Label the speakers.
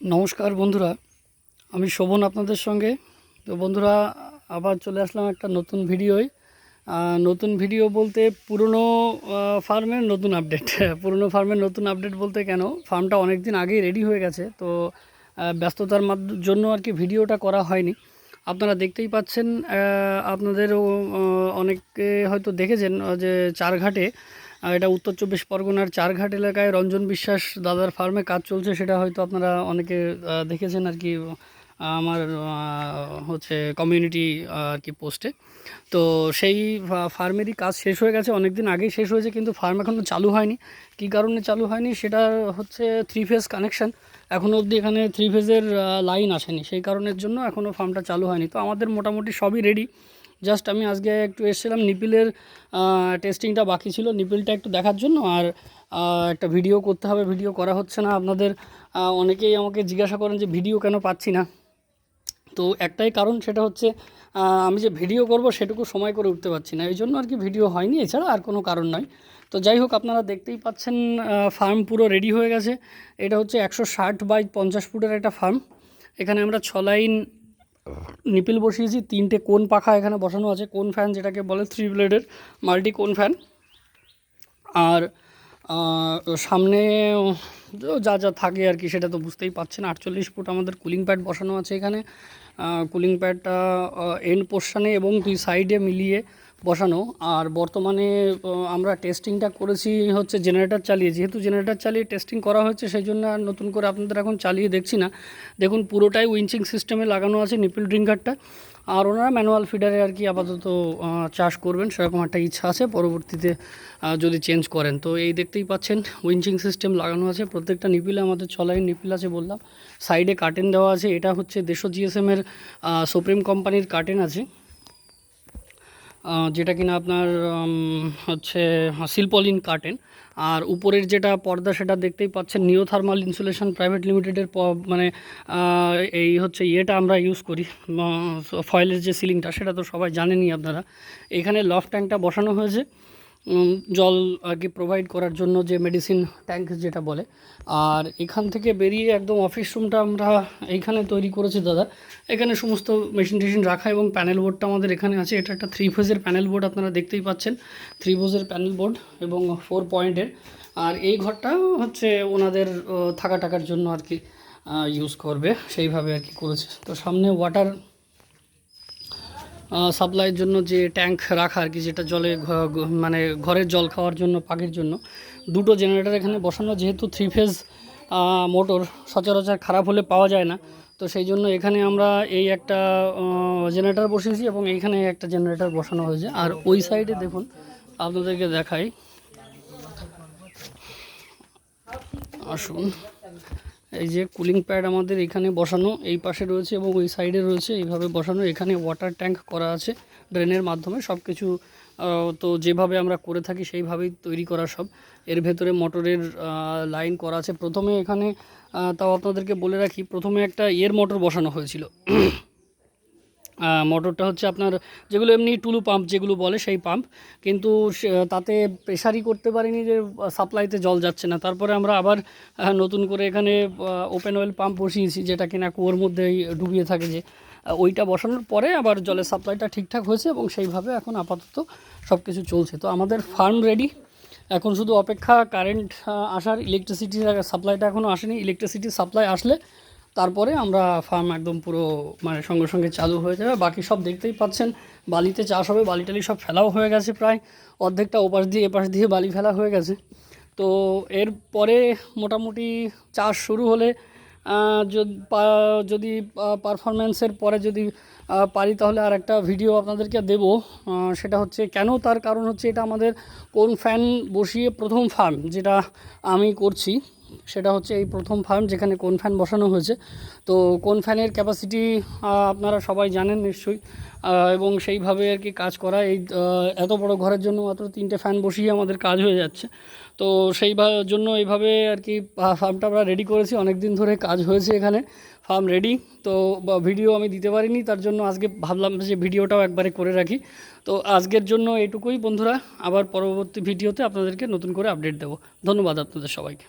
Speaker 1: নমস্কার বন্ধুরা, আমি শোভন আপনাদের সঙ্গে। তো বন্ধুরা, আবার চলে আসলাম একটা নতুন ভিডিওয়। নতুন ভিডিও বলতে পুরনো ফার্মের নতুন আপডেট। পুরনো ফার্মের নতুন আপডেট বলতে কেন? ফার্মটা অনেক দিন আগেই রেডি হয়ে গেছে, তো ব্যস্ততার মাধ্য- জন্য আর কি ভিডিওটা করা হয়নি। আপনারা দেখতেই পাচ্ছেন আপনাদেরও অনেকে হয়তো দেখেছেন যে চারঘাটে আহ, এটা উত্তর চব্বিশ পরগনার চারঘাট এলাকায় রঞ্জন বিশ্বাস দাদার ফার্মে কাজ চলছে সেটা হয়তো আপনারা অনেকে দেখেছেন আর কি আমার হচ্ছে কমিউনিটি আর কি পোস্টে তো সেই ফার্মেরই কাজ শেষ হয়ে গেছে অনেক দিন আগেই শেষ হয়েছে কিন্তু ফার্ম এখনও চালু হয়নি। কী কারণে চালু হয়নি সেটা হচ্ছে থ্রি ফেজ কানেকশান এখনও অবধি এখানে থ্রি ফেজের লাইন আসেনি সেই কারণের জন্য এখনও ফার্মটা চালু হয়নি। তো আমাদের মোটামুটি সবই রেডি জাস্ট আমি আজকে একটু এসেছিলাম নিপিলের টেস্টিংটা বাকি ছিল নিপিলটা একটু দেখার জন্য আর একটা ভিডিও করতে হবে ভিডিও করা হচ্ছে না। আপনাদের অনেকেই আমাকে জিজ্ঞাসা করেন যে ভিডিও কেন পাচ্ছি না। তো একটাই কারণ সেটা হচ্ছে আমি যে ভিডিও করব সেটুকু সময় করে উঠতে পারছি না। এই জন্য আর কি ভিডিও হয়নি, এছাড়া আর কোনো কারণ নয়। তো যাই হোক, আপনারা দেখতেই পাচ্ছেন ফার্ম পুরো রেডি হয়ে গেছে। এটা হচ্ছে একশো ষাট বাই পঞ্চাশ ফুটের একটা ফার্ম এখানে আমরা ছ লাইন নিপিল বসিয়েছি, তিনটে কোন পাখা এখানে বসানো আছে, কোন ফ্যান যেটাকে বলে থ্রি ব্লেডের মাল্টি কোন ফ্যান আর সামনে যা যা থাকে আর কি সেটা তো বুঝতেই পারছেন, আটচল্লিশ ফুট আমাদের কুলিং প্যাড বসানো আছে এখানে। কুলিং প্যাডটা এন্ড পোর্শনে এবং দুই সাইডে মিলিয়ে বসানো। আর বর্তমানে আমরা টেস্টিংটা করেছি হচ্ছে জেনারেটর চালিয়ে। যেহেতু জেনারেটর চালিয়ে টেস্টিং করা হয়েছে, সেই জন্য আর নতুন করে আপনাদের এখন চালিয়ে দেখছি না। দেখুন, পুরোটাই উইঞ্চিং সিস্টেমে লাগানো আছে নিপিল ড্রিঙ্কারটা আর ওনারা ম্যানুয়াল ফিডারে আর কি আপাতত চাষ করবেন, সেরকম একটা ইচ্ছা আছে। পরবর্তীতে যদি চেঞ্জ করেন। তো এই দেখতেই পাচ্ছেন উইঞ্চিং সিস্টেম লাগানো আছে। প্রত্যেকটা নিপিলে আমাদের ছলাইন নিপিল আছে বললাম। সাইডে কার্টেন দেওয়া আছে। এটা হচ্ছে দেশো জিএসএমের সুপ্রিম কোম্পানির কার্টেন আছে। যেটা কিনা আপনার হচ্ছে সিলপলিন কার্টেন। আর উপরের যেটা পর্দা সেটা দেখতেই পাচ্ছেন নিও থার্মাল ইনসুলেশন প্রাইভেট লিমিটেডের মানে এই হচ্ছে ইয়েটা আমরা ইউজ করি। ফয়েলের যে সিলিংটা, সেটা তো সবাই জানেনই আপনারা। এখানে লফ ট্যাঙ্কটা বসানো হয়েছে। জল আর কি প্রোভাইড করার জন্য যে মেডিসিন ট্যাঙ্ক যেটা বলে। আর এখান থেকে বেরিয়ে একদম অফিস রুমটা আমরা এইখানে তৈরি করেছি দাদা। এখানে সমস্ত মেশিন টেশিন রাখা এবং প্যানেল বোর্ডটা আমাদের এখানে আছে। এটা একটা থ্রি ফেজের প্যানেল বোর্ড আপনারা দেখতেই পাচ্ছেন। থ্রি ফেজের প্যানেল বোর্ড এবং ফোর পয়েন্টের আর এই ঘরটা হচ্ছে ওনাদের থাকা টাকার জন্য আর কি ইউজ করবে। সেইভাবে আর কি করেছে। তো সামনে ওয়াটার সাপ্লাইয়ের জন্য যে ট্যাঙ্ক রাখা আর কি, যেটা জলে মানে ঘরের জল খাওয়ার জন্য, পাখির জন্য, দুটো জেনারেটর এখানে বসানো। যেহেতু থ্রি ফেজ মোটর সচরাচর খারাপ হলে পাওয়া যায় না। তো সেই জন্য এখানে আমরা এই একটা জেনারেটর বসিয়েছি এবং এইখানে একটা জেনারেটর বসানো হয়েছে। আর ওই সাইডে দেখুন, আপনাদেরকে দেখাই। আসুন। এই যে কুলিং প্যাড আমাদের এখানে বসানো, এই পাশে রয়েছে এবং ওই সাইডে রয়েছে, এইভাবে বসানো। এখানে ওয়াটার ট্যাঙ্ক করা আছে ড্রেনের মাধ্যমে সব কিছু তো যেভাবে আমরা করে থাকি সেইভাবেই তৈরি করা সব। এর ভেতরে মোটরের লাইন করা আছে। প্রথমে এখানে তাও আপনাদেরকে বলে রাখি, প্রথমে একটা ইয়ের মোটর বসানো হয়েছিল। মোটরটা হচ্ছে আপনার যেগুলো এমনি টুলু পাম্প যেগুলো বলে সেই পাম্প কিন্তু তাতে প্রেশারই করতে পারিনি যে সাপ্লাইতে জল যাচ্ছে না। তারপরে আমরা আবার নতুন করে এখানে ওপেন অয়েল পাম্প বসিয়েছি, যেটা কিনা কুয়োর মধ্যেই ডুবিয়ে থাকে যে ওইটা বসানোর পরে আবার জলের সাপ্লাইটা ঠিকঠাক হয়েছে এবং সেইভাবে এখন আপাতত সব কিছু চলছে। তো আমাদের ফার্ম রেডি এখন শুধু অপেক্ষা কারেন্ট আসার ইলেকট্রিসিটি সাপ্লাইটা এখনও আসেনি। ইলেকট্রিসিটি সাপ্লাই আসলে তারপরে আমরা ফার্ম একদম পুরো মানে সঙ্গে সঙ্গে চালু হয়ে যাবে। বাকি সব দেখতেই পাচ্ছেন, বালিতে চাষ হবে বালি টালি সব ফেলাও হয়ে গেছে প্রায়। অর্ধেকটা ওপাশ দিয়ে এপাশ দিয়ে বালি ফেলা হয়ে গেছে। তো এর পরে মোটামুটি চাষ শুরু হলে যদি পারফরমেন্সের পরে যদি পারি তাহলে আর একটা ভিডিও আপনাদেরকে দেব। সেটা হচ্ছে কেন তার কারণ হচ্ছে এটা আমাদের কোন ফ্যান বসিয়ে প্রথম ফার্ম যেটা আমি করছি। সেটা হচ্ছে এই প্রথম ফার্ম যেখানে কোন ফ্যান বসানো হয়েছে। তো কোন ফ্যানের ক্যাপাসিটি আপনারা সবাই জানেন নিশ্চয়ই। এবং সেইভাবে আর কি কাজ করা। এই এত বড় ঘরের জন্য মাত্র তিনটে ফ্যান বসিয়ে আমাদের কাজ হয়ে যাচ্ছে। তো সেই জন্য এইভাবে আর কি ফার্মটা আমরা রেডি করেছি। অনেক দিন ধরে কাজ হয়েছে এখানে। ফার্ম রেডি তো ভিডিও আমি দিতে পারিনি। তার জন্য আজকে ভাবলাম যে ভিডিওটাও একবারে করে রাখি। তো আজকের জন্য এইটুকুই বন্ধুরা। আবার পরবর্তী ভিডিওতে আপনাদেরকে নতুন করে আপডেট দেবো। ধন্যবাদ আপনাদের সবাইকে।